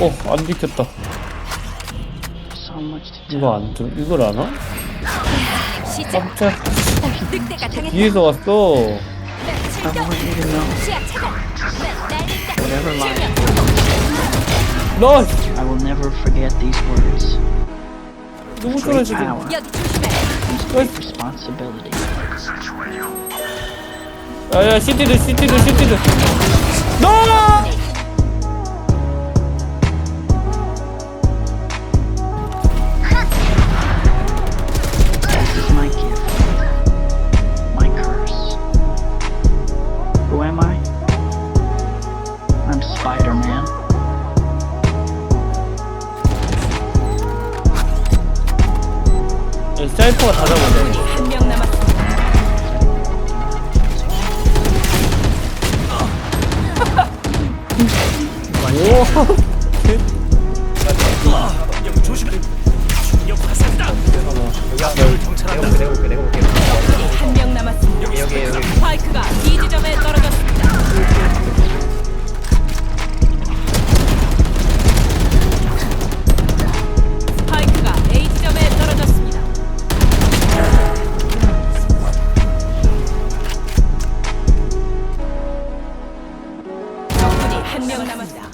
어, 안 비켰다. 이거 안, 줘. 이걸 안 와? 시작. 깜짝. 뒤에서 왔어. 너! I will never forget these words. 너무 Great 쫄아, 지금. power 여기 조심해. comes great responsibility. 야, 야, 시티드, 시티드, 시티드. 너! 야, 사이퍼가 다 잡았네. 한 명 남았습니다. 오! 한 한 명 남았다.